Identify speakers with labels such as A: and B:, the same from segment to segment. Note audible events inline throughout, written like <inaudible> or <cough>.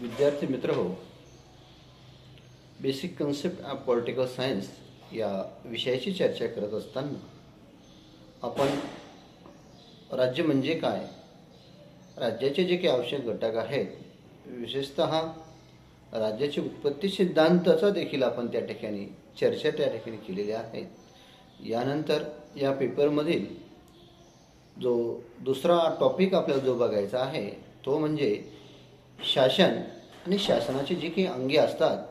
A: विद्यार्थी मित्र हो basic concept of political science या विषयाची चर्चा करत असताना आपण राज्य म्हणजे काय राज्याचे जे काही आवश्यक घटक आहेत विशेषत राज्याचे उत्पत्ती सिद्धांताचा देखील आपण त्या ठिकाणी चर्चा त्या ठिकाणी केलेली आहे यानंतर या पेपरमधील जो दुसरा टॉपिक आपल्याला जो बघायचा आहे तो म्हणजे शासन आणि शासनाची जी काही अंगे असतात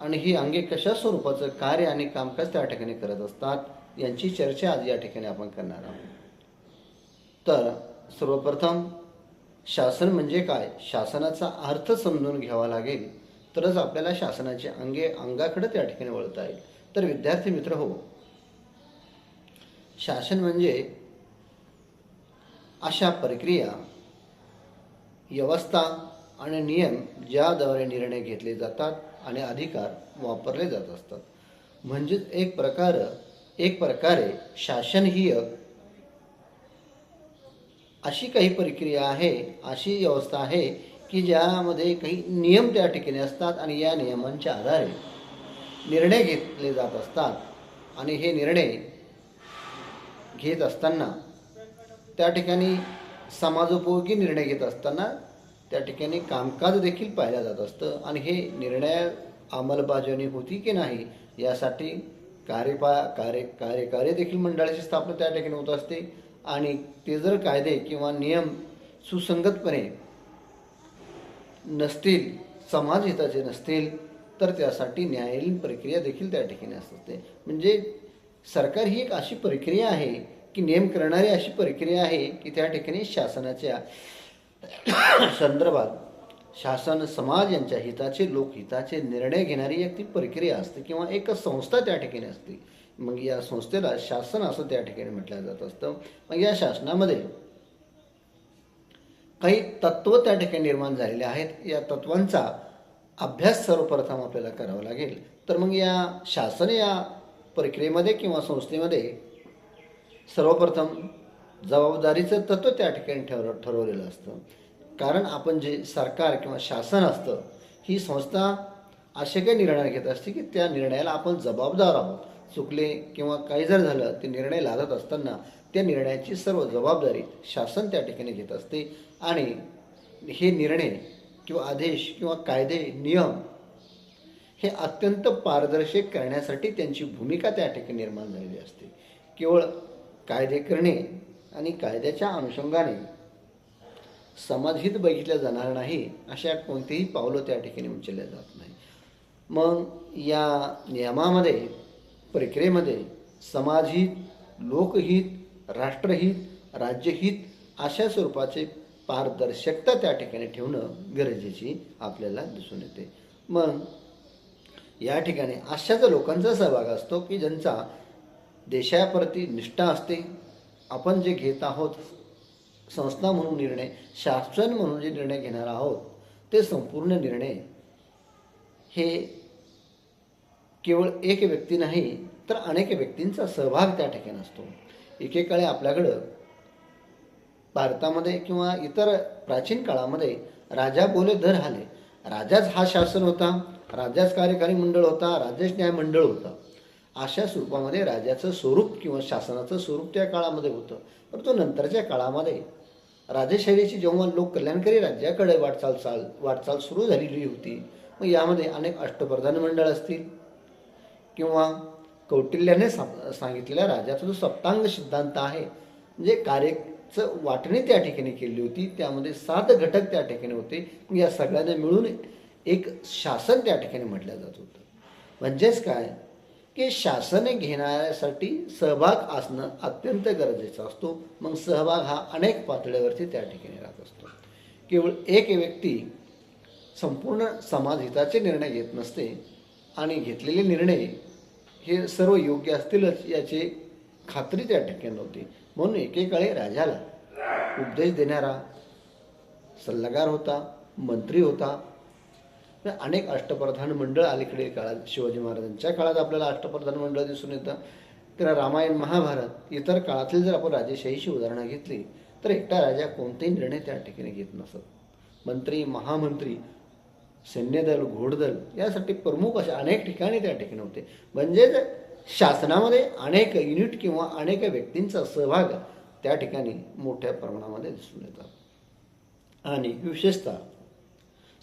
A: आणि ही अंगे कशा स्वरूपाचं कार्य आणि कामकाज त्या ठिकाणी करत असतात यांची चर्चा आज या ठिकाणी आपण करणार आहोत. तर सर्वप्रथम शासन म्हणजे काय? शासनाचा अर्थ समजून घ्यावा लागेल तरच आपल्याला शासनाचे अंगे अंगाकडे त्या ठिकाणी वळता येईल. तर विद्यार्थी मित्र हो शासन म्हणजे अशा प्रक्रिया व्यवस्था आणि नियम ज्याद्वारे निर्णय घेतले जातात आणि अधिकार वापरले जात असतात. म्हणजेच एक प्रकार एक प्रकारे शासन ही अशी काही प्रक्रिया आहे अशी व्यवस्था आहे की ज्यामध्ये काही नियम त्या ठिकाणी असतात आणि या नियमांच्या आधारे निर्णय घेतले जात असतात. आणि हे निर्णय घेत असताना त्या ठिकाणी समाजोपयोगी निर्णय घेत असताना त्या ठिकाणी कामकाज देखील पाहिलं जात असतं. आणि हे निर्णय अंमलबजावणी होती की नाही यासाठी कार्यपा कार्य कार्यकारी देखील मंडळाची स्थापना त्या ठिकाणी होत असते. आणि ते जर कायदे किंवा नियम सुसंगतपणे नसतील समाज हिताचे नसतील तर त्यासाठी न्यायालयीन प्रक्रिया देखील त्या ठिकाणी असते. म्हणजे सरकार ही एक अशी प्रक्रिया आहे की नियम करणारी अशी प्रक्रिया आहे की त्या ठिकाणी शासनाच्या संदर्भात शासन समाज यांच्या हिताचे लोकहिताचे निर्णय घेणारी एक ती प्रक्रिया असते किंवा एक संस्था त्या ठिकाणी असते. मग या संस्थेला शासन असं त्या ठिकाणी म्हटलं जात असतं. मग या शासनामध्ये काही तत्व त्या ठिकाणी निर्माण झालेले आहेत. या तत्वांचा अभ्यास सर्वप्रथम आपल्याला करावा लागेल. तर मग या शासन या प्रक्रियेमध्ये किंवा संस्थेमध्ये सर्वप्रथम जबाबदारीचं तत्व त्या ठिकाणी ठरव ठरवलेलं असतं. कारण आपण जे सरकार किंवा शासन असतं ही संस्था असे काही निर्णय घेत असते की त्या निर्णयाला आपण जबाबदार आहोत. चुकले किंवा काही जर झालं ते निर्णय लागत असताना त्या निर्णयाची सर्व जबाबदारी शासन त्या ठिकाणी घेत असते. आणि हे निर्णय किंवा आदेश किंवा कायदे नियम हे अत्यंत पारदर्शक करण्यासाठी त्यांची भूमिका त्या ठिकाणी निर्माण झालेली असते. केवळ कायदे करणे आणि कायद्याच्या अनुषंगाने समाजहित बघितलं जाणार नाही अशा कोणतीही पावलं त्या ठिकाणी उचलल्या जात नाही मग या नियमामध्ये प्रक्रियेमध्ये समाजहित लोकहित राष्ट्रहित राज्यहित अशा स्वरूपाचे पारदर्शकता त्या ठिकाणी ठेवणं गरजेची आपल्याला दिसून येते. मग या ठिकाणी अशाच लोकांचा सहभाग असतो की ज्यांचा देशाप्रती निष्ठा असते. आपण जे घेत आहोत संस्था म्हणून निर्णय शासन म्हणून जे निर्णय घेणार आहोत ते संपूर्ण निर्णय. हे केवळ एक व्यक्ती नाही तर अनेक व्यक्तींचा सहभाग त्या ठिकाणी असतो. एकेकाळी आपल्याकडं भारतामध्ये किंवा इतर प्राचीन काळामध्ये राजा बोले धर आले राजाच हा शासन होता राजाच कार्यकारी मंडळ होता राजाच न्याय मंडळ होता. अशा स्वरूपामध्ये राजाचं स्वरूप किंवा शासनाचं स्वरूप त्या काळामध्ये होतं. परंतु नंतरच्या काळामध्ये राजशैलीची जेव्हा लोककल्याणकारी राज्याकडे वाटचाल चाल वाटचाल सुरू झालेली होती मग यामध्ये अनेक अष्टप्रधान मंडळ असतील किंवा कौटिल्याने सा- सांगितलेल्या राजाचा जो सप्तांग सिद्धांत आहे म्हणजे कार्यचं वाटणी त्या ठिकाणी केली होती त्यामध्ये सात घटक त्या ठिकाणी होते. या सगळ्यांना मिळून एक शासन त्या ठिकाणी म्हटलं जात होतं. म्हणजेच काय? की शासन घेणाऱ्यासाठी सहभाग असणं अत्यंत गरजेचा असतो. मग सहभाग हा अनेक पातळीवरती त्या ठिकाणी राहत असतो. केवळ एक व्यक्ती संपूर्ण समाजहिताचे निर्णय घेत नसते आणि घेतलेले निर्णय हे सर्व योग्य असतीलच याची खात्री त्या ठिकाणी नव्हती. म्हणून एकेकाळी राजाला उपदेश देणारा सल्लागार होता मंत्री होता अनेक अष्टप्रधान मंडळ अलीकडे काळात शिवाजी महाराजांच्या काळात आपल्याला अष्टप्रधान मंडळ दिसून येतं. तर रामायण महाभारत इतर काळातील जर आपण राजेशाहीची उदाहरणं घेतली तर एकटा राजा कोणतेही निर्णय त्या ठिकाणी घेत नसत. मंत्री महामंत्री सैन्यदल घोडदल यासाठी प्रमुख अशा अनेक ठिकाणी त्या ठिकाणी होते. म्हणजेच शासनामध्ये अनेक युनिट किंवा अनेक व्यक्तींचा सहभाग त्या ठिकाणी मोठ्या प्रमाणामध्ये दिसून येतात आणि विशेषतः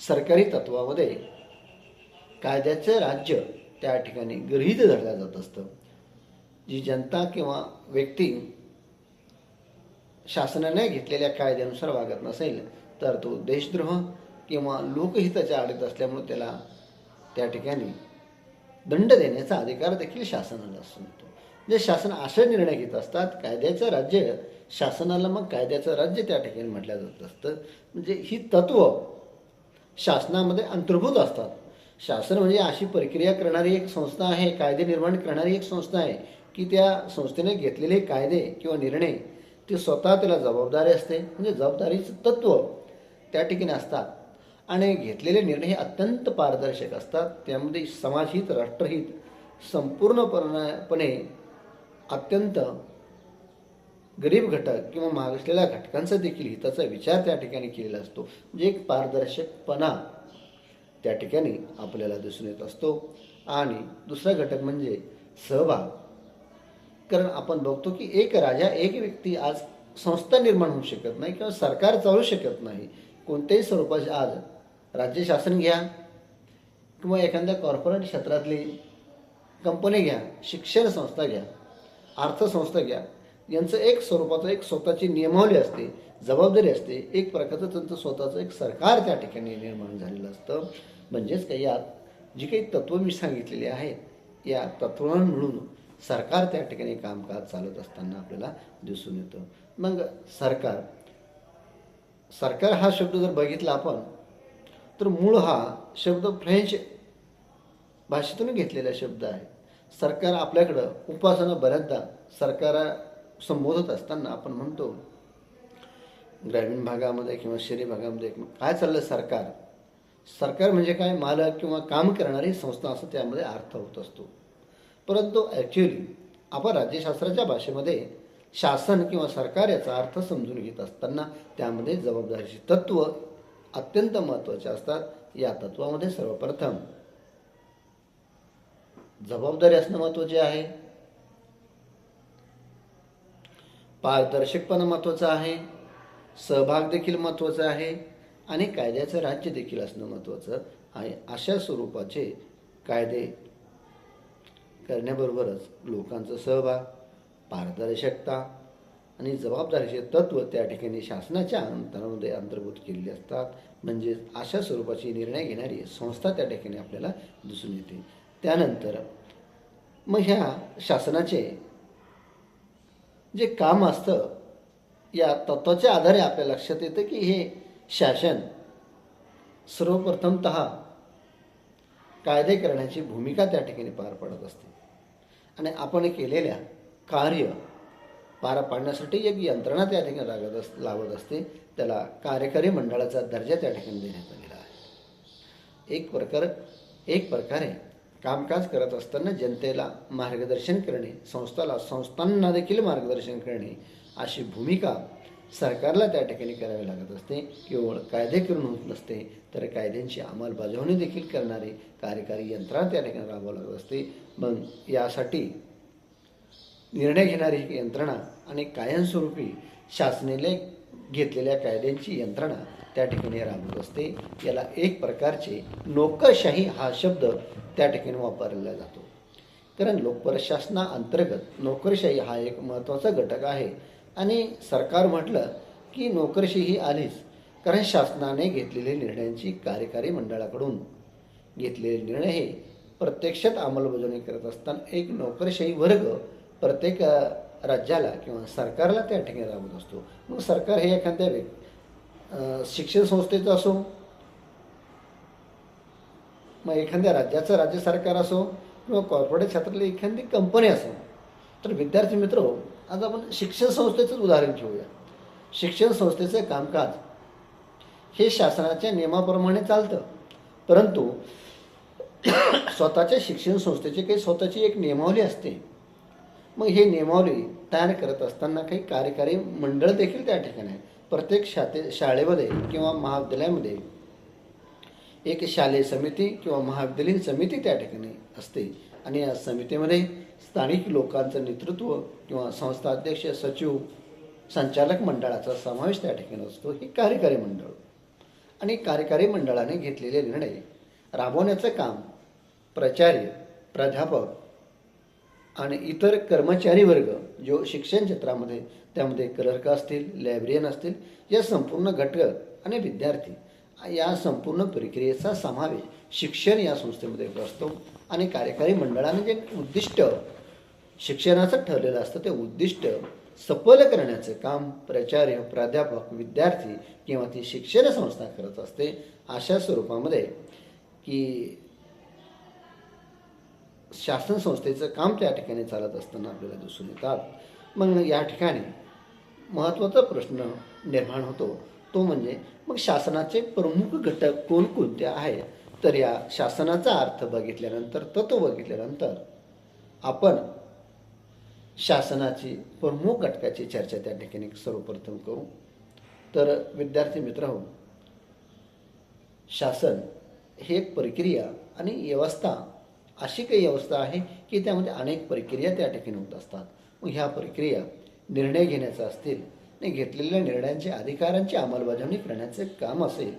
A: सरकारी तत्वामध्ये कायद्याचं राज्य त्या ठिकाणी गृहीत धरलं जात असतं. जी जनता किंवा व्यक्ती शासनाने घेतलेल्या कायद्यानुसार वागत नसेल तर तो देशद्रोह किंवा लोकहिताच्या आडीत असल्यामुळे त्याला त्या ठिकाणी दंड देण्याचा अधिकार देखील शासनाला असतो. जे शासन असे निर्णय घेत असतात कायद्याचं राज्य शासनाला मग कायद्याचं राज्य त्या ठिकाणी म्हटलं जात असतं. म्हणजे ही तत्व शासनामध्ये अंतर्भूत असतात. शासन म्हणजे अशी प्रक्रिया करणारी एक संस्था आहे कायदे निर्माण करणारी एक संस्था आहे की त्या संस्थेने घेतलेले कायदे किंवा निर्णय ते स्वतः त्याला जबाबदारी असते. म्हणजे जबाबदारीचं तत्व त्या ठिकाणी असतात. आणि घेतलेले निर्णय हे अत्यंत पारदर्शक असतात. त्यामध्ये समाजहित राष्ट्रहित संपूर्णपणापणे अत्यंत गरीब घटक किंवा मागासलेल्या घटकांचा देखील हिताचा विचार त्या ठिकाणी केलेला असतो. म्हणजे एक पारदर्शकपणा त्या ठिकाणी आपल्याला दिसून येत असतो. आणि दुसरा घटक म्हणजे सहभाग. कारण आपण बघतो की एक राजा एक व्यक्ती आज संस्था निर्माण होऊ शकत नाही किंवा सरकार चालू शकत नाही. कोणत्याही स्वरूपाचे आज राज्य शासन घ्या किंवा एखाद्या कॉर्पोरेट क्षेत्रातली कंपनी घ्या शिक्षण संस्था घ्या अर्थसंस्था घ्या यांचं एक स्वरूपाचं एक स्वतःची नियमावली असते जबाबदारी असते. एक प्रकारचं त्यांचं स्वतःचं एक सरकार त्या ठिकाणी निर्माण झालेलं असतं. म्हणजेच काही यात जी काही तत्त्व मी सांगितलेली आहेत या तत्वां मिळून सरकार त्या ठिकाणी कामकाज चालत असताना आपल्याला दिसून येतं. मग सरकार सरकार हा शब्द जर बघितला आपण तर मूळ हा शब्द फ्रेंच भाषेतून घेतलेला शब्द आहे. सरकार आपल्याकडं उपासना बऱ्याचदा सरकार संबोधत असताना आपण म्हणतो ग्रामीण भागामध्ये किंवा शहरी भागामध्ये काय चाललं सरकार? सरकार म्हणजे काय? मालक किंवा काम करणारी संस्था असं त्यामध्ये अर्थ होत असतो. परंतु ॲक्च्युली आपण राज्यशास्त्राच्या भाषेमध्ये शासन किंवा सरकार याचा अर्थ समजून घेत असताना त्यामध्ये जबाबदारीची तत्त्व अत्यंत महत्त्वाचे असतात. या तत्वामध्ये सर्वप्रथम जबाबदारी असणं महत्त्वाचे आहे. पारदर्शकपणा महत्त्वाचं आहे सहभाग देखील महत्त्वाचा आहे आणि कायद्याचं राज्य देखील असणं महत्त्वाचं आहे. अशा स्वरूपाचे कायदे करण्याबरोबरच लोकांचा सहभाग पारदर्शकता आणि जबाबदारीचे तत्व त्या ठिकाणी शासनाच्या अंतरामध्ये अंतर्भूत केलेले असतात. म्हणजे अशा स्वरूपाची निर्णय घेणारी संस्था त्या ठिकाणी आपल्याला दिसून येते. त्यानंतर मग ह्या शासनाचे जे काम असतं या तत्वाच्या आधारे आपल्या लक्षात येतं की हे शासन सर्वप्रथमत कायदे करण्याची भूमिका त्या ठिकाणी पार पडत असते. आणि आपण केलेल्या कार्य पार पाडण्यासाठी एक यंत्रणा त्या ठिकाणी लागत अस लावत असते. त्याला कार्यकारी मंडळाचा दर्जा त्या ठिकाणी देण्यात आलेला आहे. एक प्रकार एक प्रकारे कामकाज करत असताना जनतेला मार्गदर्शन करणे संस्थाला संस्थांना देखील मार्गदर्शन करणे अशी भूमिका सरकारला त्या ठिकाणी करावी लागत असते. केवळ कायदे करून होत नसते तर कायद्यांची अंमलबजावणी देखील करणारे कार्यकारी यंत्रणा त्या ठिकाणी राबवावं लागत असते. मग यासाठी निर्णय घेणारी यंत्रणा आणि कायमस्वरूपी शासनाने घेतलेल्या कायद्यांची यंत्रणा त्या ठिकाणी राबवत असते. याला एक प्रकारचे नोकरशाही हा शब्द त्या ठिकाणी वापरला जातो. कारण लोकप्रशासना अंतर्गत नोकरशाही हा एक महत्त्वाचा घटक आहे. आणि सरकार म्हटलं की नोकरशाही ही आलीच कारण शासनाने घेतलेले निर्णयांची कार्यकारी मंडळाकडून घेतलेले निर्णय हे प्रत्यक्षात अंमलबजावणी करत असताना एक नोकरशाही वर्ग प्रत्येक राज्याला किंवा सरकारला त्या ठिकाणी राबवत असतो. मग सरकार हे एखाद्या शिक्षण संस्थेचं असो मग एखाद्या राज्याचं राज्य सरकार असो किंवा कॉर्पोरेट क्षेत्रातली एखादी कंपनी असो तर विद्यार्थी मित्र आज आपण शिक्षण संस्थेचंच उदाहरण घेऊया. शिक्षण संस्थेचं कामकाज हे शासनाच्या नियमाप्रमाणे चालतं. परंतु <coughs> स्वतःच्या शिक्षण संस्थेची काही स्वतःची एक नियमावली असते. मग हे नियमावली तयार करत असताना काही कार्यकारी मंडळ देखील त्या ठिकाणी आहे प्रत्येक शाते शाळेमध्ये किंवा महाविद्यालयामध्ये एक शालेय समिती किंवा महाविद्यालयीन समिती त्या ठिकाणी असते. आणि या समितीमध्ये स्थानिक लोकांचं नेतृत्व किंवा संस्था अध्यक्ष सचिव संचालक मंडळाचा समावेश त्या ठिकाणी असतो. हे कार्यकारी मंडळ. आणि कार्यकारी मंडळाने घेतलेले निर्णय राबवण्याचं काम प्राचार्य प्राध्यापक आणि इतर कर्मचारी वर्ग जो शिक्षण क्षेत्रामध्ये त्यामध्ये क्लर्क असतील लायब्रेरियन असतील या संपूर्ण घटक आणि विद्यार्थी या संपूर्ण प्रक्रियेचा समावेश शिक्षण या संस्थेमध्ये असतो आणि कार्यकारी मंडळाने जे उद्दिष्ट शिक्षणाचं ठरलेलं असतं ते उद्दिष्ट सफल करण्याचं काम प्राचार्य प्राध्यापक विद्यार्थी किंवा ती शिक्षण संस्था करत असते अशा स्वरूपामध्ये की शासन संस्थेचं काम त्या ठिकाणी चालत असताना आपल्याला दिसून येतात. मग या ठिकाणी महत्त्वाचा प्रश्न निर्माण होतो. तो म्हणजे मग शासनाचे प्रमुख घटक कोणकोणते आहेत? तर या शासनाचा अर्थ बघितल्यानंतर तत्व बघितल्यानंतर आपण शासनाची प्रमुख घटकाची चर्चा त्या ठिकाणी सर्वप्रथम करू. तर विद्यार्थी मित्र हो शासन ही एक प्रक्रिया आणि व्यवस्था अशी काही व्यवस्था आहे की त्यामध्ये अनेक प्रक्रिया त्या ठिकाणी होत असतात. मग ह्या प्रक्रिया निर्णय घेण्याचा असतील ने घेतलेल्या निर्णयांचे अधिकारांची अंमलबजावणी करण्याचे काम असेल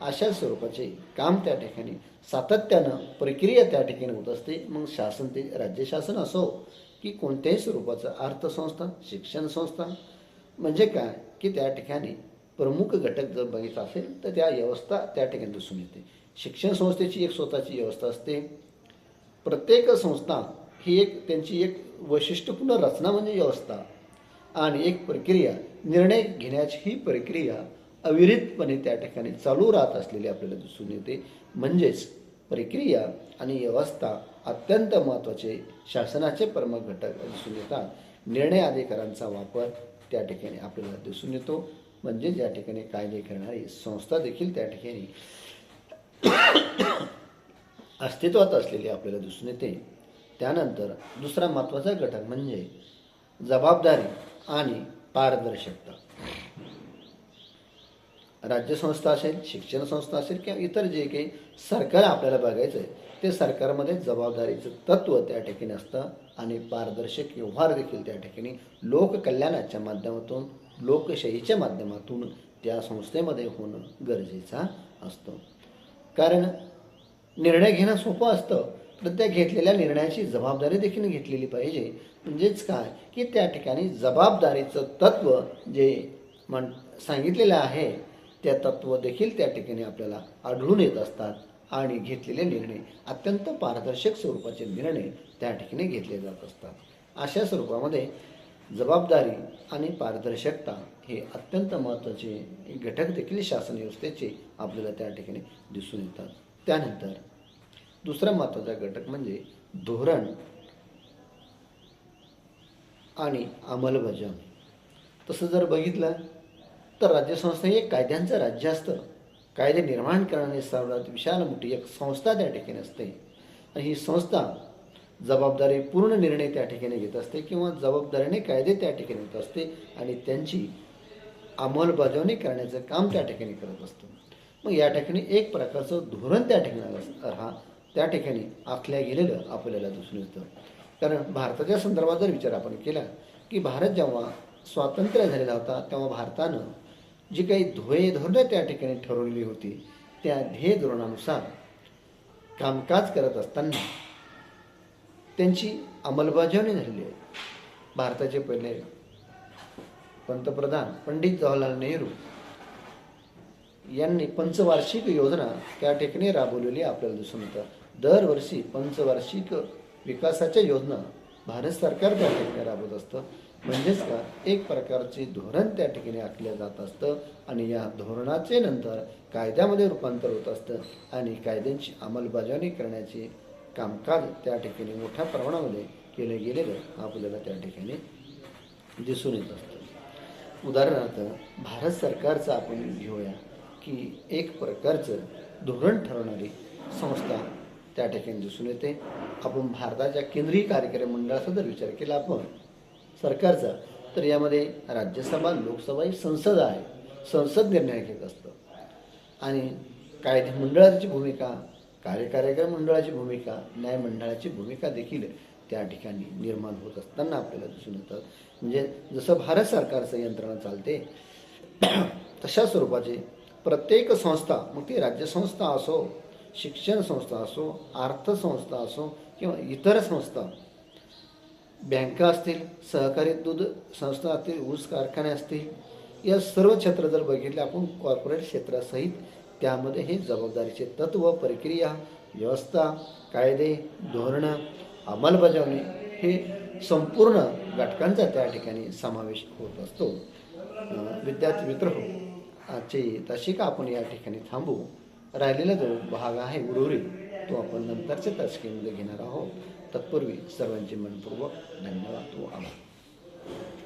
A: अशा स्वरूपाचे काम त्या ठिकाणी सातत्यानं प्रक्रिया त्या ठिकाणी होत असते. मग शासन ते राज्य शासन असो की कोणत्याही स्वरूपाचं अर्थसंस्था शिक्षण संस्था म्हणजे काय की त्या ठिकाणी प्रमुख घटक जर बघितला असेल तर त्या व्यवस्था त्या ठिकाणी दिसून येते. शिक्षण संस्थेची एक स्वतःची व्यवस्था असते. प्रत्येक संस्था ही एक त्यांची एक वैशिष्ट्यपूर्ण रचना म्हणजे व्यवस्था आणि एक प्रक्रिया. निर्णय घेण्याची ही प्रक्रिया अविरतपणे त्या ठिकाणी चालू राहत असलेली आपल्याला दिसून येते. म्हणजेच प्रक्रिया आणि व्यवस्था अत्यंत महत्त्वाचे शासनाचे प्रमुख घटक दिसून येतात. निर्णय अधिकारांचा वापर त्या ठिकाणी आपल्याला दिसून येतो. म्हणजे ज्या ठिकाणी कायदे करणारी संस्था देखील त्या ठिकाणी अस्तित्वात असलेली आपल्याला दिसून येते. त्यानंतर दुसरा महत्त्वाचा घटक म्हणजे जबाबदारी आणि पारदर्शकता. राज्यसंस्था असेल शिक्षण संस्था असेल किंवा इतर जे काही सरकार आपल्याला बघायचं आहे ते सरकारमध्ये जबाबदारीचं तत्व त्या ठिकाणी असतं आणि पारदर्शक व्यवहार देखील त्या ठिकाणी लोककल्याणाच्या माध्यमातून लोकशाहीच्या माध्यमातून त्या संस्थेमध्ये होणं गरजेचं असतं. कारण निर्णय घेणं सोपं असतं तर त्या घेतलेल्या निर्णयाची जबाबदारी देखील घेतलेली पाहिजे. म्हणजेच काय? की त्या ठिकाणी जबाबदारीचं तत्व जे म्हण सांगितलेलं आहे त्या तत्व देखील त्या ठिकाणी आपल्याला आढळून येत असतात आणि घेतलेले निर्णय अत्यंत पारदर्शक स्वरूपाचे निर्णय त्या ठिकाणी घेतले जात असतात. अशा स्वरूपामध्ये जबाबदारी आणि पारदर्शकता हे अत्यंत महत्त्वाचे घटक देखील शासन व्यवस्थेचे आपल्याला त्या ठिकाणी दिसून येतात. त्यानंतर दुसरा महत्त्वाचा घटक म्हणजे धोरण आणि अंमलबजावणी. तसं जर बघितलं तर राज्यसंस्था हे कायद्यांचं राज्य असतं. कायदे निर्माण करणारी सर्वात विशाल मोठी एक संस्था त्या ठिकाणी असते. आणि ही संस्था जबाबदारी पूर्ण निर्णय त्या ठिकाणी घेत असते किंवा जबाबदारीने कायदे त्या ठिकाणी होत असते आणि त्यांची अंमलबजावणी करण्याचं काम त्या ठिकाणी करत असतं. मग या ठिकाणी एक प्रकारचं धोरण त्या ठिकाणी राहा हा त्या ठिकाणी आखल्या गेलेलं आपल्याला दिसून येतं. कारण भारताच्या संदर्भात जर विचार आपण केला की भारत जेव्हा स्वातंत्र्य झालेला होता तेव्हा भारतानं जी काही ध्येय धोरणं त्या ठिकाणी ठरवलेली होती त्या ध्येय धोरणानुसार कामकाज करत असताना त्यांची अंमलबजावणी झालेली आहे. भारताचे पहिले पंतप्रधान पंडित जवाहरलाल नेहरू यांनी पंचवार्षिक योजना त्या ठिकाणी राबवलेली आपल्याला दिसून येतं. दरवर्षी पंचवार्षिक विकासाच्या योजना भारत सरकार त्या ठिकाणी राबवत असतं. म्हणजेच का एक प्रकारचे धोरण त्या ठिकाणी आखलं जात असतं आणि या धोरणाचे नंतर कायद्यामध्ये रूपांतर होत असतं आणि कायद्यांची अंमलबजावणी करण्याचे कामकाज त्या ठिकाणी मोठ्या प्रमाणामध्ये केलं गेलेलं आपल्याला त्या ठिकाणी दिसून येत असतं. उदाहरणार्थ भारत सरकारचं आपण घेऊया की एक प्रकारचं धोरण ठरवणारी संस्था त्या ठिकाणी दिसून येते. आपण भारताच्या केंद्रीय कार्यकारी मंडळाचा जर विचार केला आपण सरकारचा तर यामध्ये राज्यसभा लोकसभा ही संसद आहे. संसद निर्णय घेत असतं. आणि कायदे मंडळाची भूमिका कार्यकार्यक्रम मंडळाची भूमिका न्यायमंडळाची भूमिका देखील त्या ठिकाणी निर्माण होत असताना आपल्याला दिसून येतात म्हणजे जसं भारत सरकारचं यंत्रणा चालते तशा स्वरूपाचे प्रत्येक संस्था मग ती राज्यसंस्था असो शिक्षण संस्था असो अर्थसंस्था असो किंवा इतर संस्था बँका असतील सहकारी दूध संस्था असतील ऊस कारखाने असतील या सर्व क्षेत्र जर बघितले आपण कॉर्पोरेट क्षेत्रासहित त्यामध्ये हे जबाबदारीचे तत्व प्रक्रिया व्यवस्था कायदे धोरणं अंमलबजावणी हे संपूर्ण घटकांचा त्या ठिकाणी समावेश होत असतो. विद्यार्थी मित्र हो आजची तासिका आपण या ठिकाणी थांबू? राहिलेला जो भाग आहे उर्वरित तो आपण नंतरच्या तासिकेमध्ये घेणार आहोत. तत्पूर्वी सर्वांचे मनपूर्वक धन्यवाद व आभार.